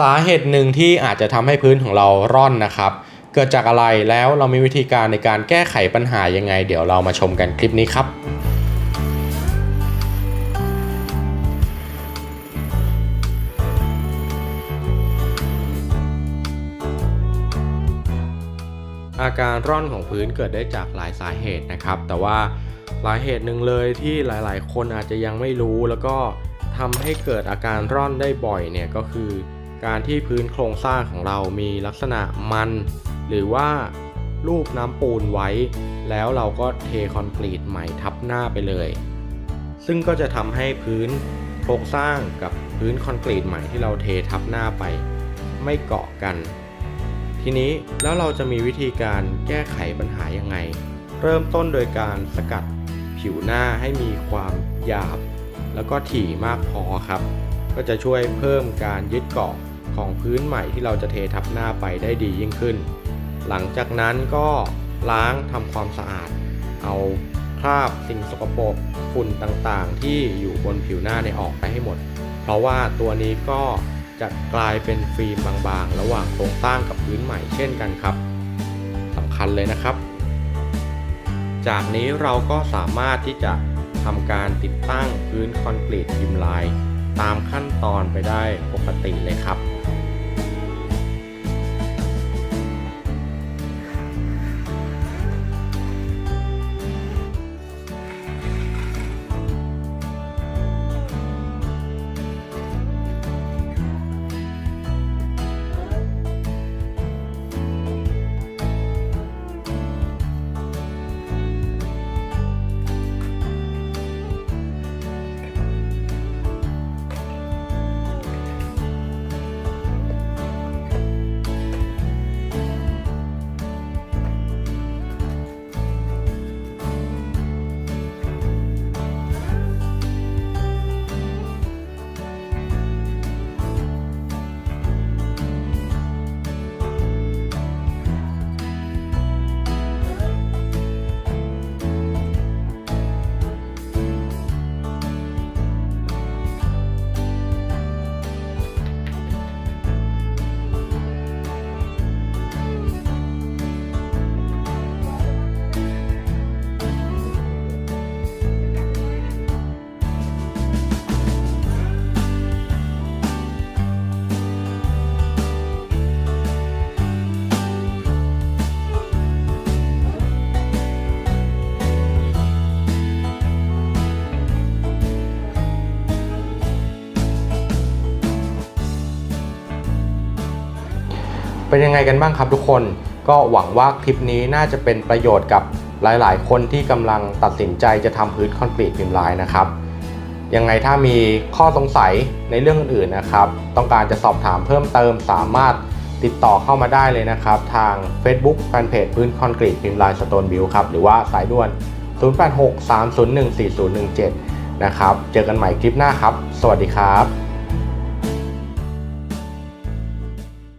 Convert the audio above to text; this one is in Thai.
สาเหตุหนึ่งที่อาจจะทำให้พื้นของเราร่อนนะครับ เกิดจากอะไรแล้วเรามีวิธีการในการแก้ไขปัญหายังไง เดี๋ยวเรามาชมกันคลิปนี้ครับอาการร่อนของพื้นเกิดได้จากหลายสาเหตุนะครับ แต่ว่าสาเหตุหนึ่งเลยที่หลายๆ คนอาจจะยังไม่รู้ แล้วก็ทำให้เกิดอาการร่อนได้บ่อยเนี่ยก็คือ การที่พื้นโครงสร้างของเรามีลักษณะมัน หรือว่ารูปน้ำปูนไว้ แล้วเราก็เทคอนกรีตใหม่ทับหน้าไปเลย ซึ่งก็จะทำให้พื้นโครงสร้างกับพื้นคอนกรีตใหม่ที่เราเททับหน้าไป ไม่เกาะกัน ทีนี้แล้วเราจะมีวิธีการแก้ไขปัญหายังไง เริ่มต้นโดยการสกัดผิวหน้าให้มีความหยาบ แล้วก็ถี่มากพอครับ ก็จะช่วยเพิ่มการยึดเกาะ ของพื้นใหม่ที่เราจะเททับหน้าไปได้ดียิ่งขึ้น หลังจากนั้นก็ล้างทำความสะอาด เอาคราบสิ่งสกปรกฝุ่นต่างๆ ที่อยู่บนผิวหน้าในยออกไปให้หมด เพราะว่าตัวนี้ก็จะกลายเป็นฟิล์มบางๆ ระหว่างโครงสร้างกับพื้นใหม่เช่นกันครับสำคัญเลยนะครับ จากนี้เราก็สามารถที่จะทำการติดตั้งพื้นคอนกรีตพิมพ์ลาย ตามขั้นตอนไปได้ปกติเลยครับ เป็นยังไงกันบ้างครับทุกคน ก็หวังว่าคลิปนี้น่าจะเป็นประโยชน์กับหลายๆ คนที่กำลังตัดสินใจจะทำพื้นคอนกรีตพิมพ์ลายนะครับยังไงถ้ามีข้อสงสัยในเรื่องอื่นนะครับ ต้องการจะสอบถามเพิ่มเติมสามารถติดต่อเข้ามาได้เลยนะครับ ทาง Facebook Fanpage พื้นคอนกรีตพิมพ์ลายสโตนบิลครับ หรือว่าสายด่วน 0863014017 นะครับ เจอกันใหม่คลิปหน้าครับ สวัสดีครับ